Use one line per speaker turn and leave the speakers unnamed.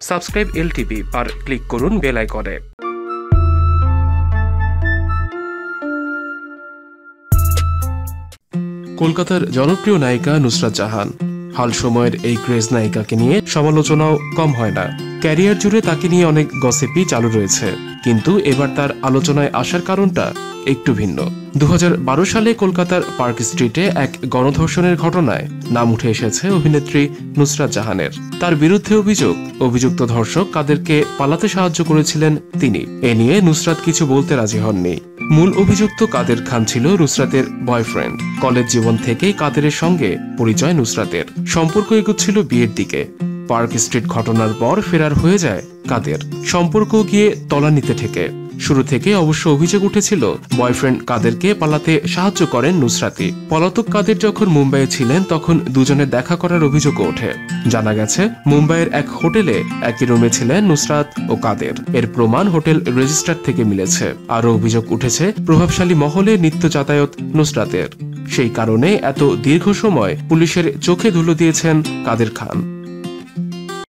Subscribe LTV আর click করুন bell আইকনে। কলকাতার জনপ্রিয় নায়িকা নুসরাত জাহান। হাল সময়ের এই ক্রেজ নায়িকাকে নিয়ে সমালোচনাও কম হয় না। ক্যারিয়ার জুড়ে তাকে নিয়ে অনেক গসিপই চালু রয়েছে। কিন্তু এবার তার আলোচনায় আসার কারণটা একটু ভিন্ন। দু হাজার বারো সালে কলকাতার পার্ক স্ট্রিটে এক গণধর্ষণের ঘটনায় নাম উঠে এসেছে অভিনেত্রী নুসরাত জাহানের। তার বিরুদ্ধে অভিযোগ, অভিযুক্ত ধর্ষক কাদেরকে পালাতে সাহায্য করেছিলেন তিনি। এ নিয়ে নুসরাত কিছু বলতে রাজি হননি। মূল অভিযুক্ত কাদের খান ছিল নুসরাতের বয়ফ্রেন্ড। কলেজ জীবন থেকেই কাদেরের সঙ্গে পরিচয় নুসরাতের। সম্পর্ক এগোচ্ছিল বিয়ের দিকে। পার্ক স্ট্রিট ঘটনার পর ফেরার হয়ে যায় কাদের। সম্পর্ক গিয়ে তলানিতে ঠেকে। শুরু থেকে অবশ্য অভিযোগ উঠেছিল, বয়ফ্রেন্ড কাদেরকে পালাতে সাহায্য করেন নুসরাতি পলাতক কাদের যখন মুম্বাইয়ে ছিলেন, তখন দুজনে দেখা করার অভিযোগও ওঠে। জানা গেছে, মুম্বাইয়ের এক হোটেলে একই রুমে ছিলেন নুসরাত ও কাদের। এর প্রমাণ হোটেল রেজিস্টার থেকে মিলেছে। আরও অভিযোগ উঠেছে, প্রভাবশালী মহলে নিত্য যাতায়াত নুসরাতের। সেই কারণে এত দীর্ঘ সময় পুলিশের চোখে ধুলো দিয়েছেন কাদের খান।